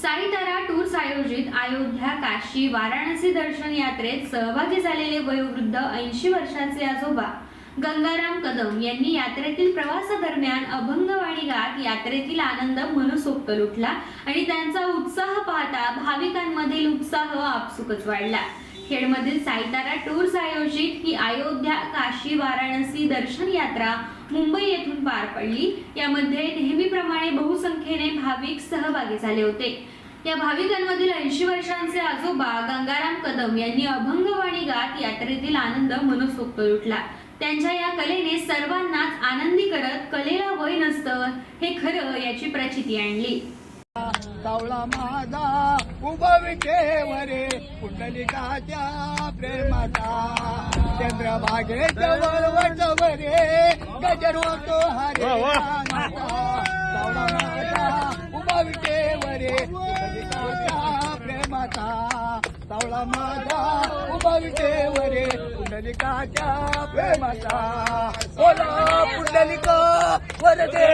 साईतारा tours आयोजित अयोध्या काशी वाराणसी दर्शन यात्रेत सहभागी झालेले वयोवृद्ध ऐंशी वर्षाचे आजोबा गंगाराम कदम यांनी यात्रेतील प्रवासादरम्यान अभंगवाणी गात यात्रेतील आनंद मनसोक्त लुटला आणि त्यांचा उत्साह पाहता भाविकांमधील उत्साह आपसुकच वाढला. खेडमधील साईतारा टूर्स आयोजित ही अयोध्या काशी वाराणसी दर्शन यात्रा मुंबई येथून पार पडली. यामध्ये नेहमीप्रमाणे बहुसंख्येने भाविक सहभागी झाले होते. या भाविकांमधील ऐंशी वर्षांचे आजोबा गंगाराम कदम यांनी अभंगवाणी गात यात्रेतील आनंद मनसोक्त लुटला. त्यांच्या या कलेने सर्वांनाच आनंदी करत कलेला वय नसतं हे खरं याची प्रचिती आणली. विठेवरे पुंडलिकाच्या प्रेमाचा चंद्रभागेच्या वरवटवरे गजर होतो हरे उभा पुंडलिकाच्या प्रेमाचा सावळा माझा उभा विठेवरे पुंडलिकाच्या प्रेमाचा. बोला पुंडलिका वरदे.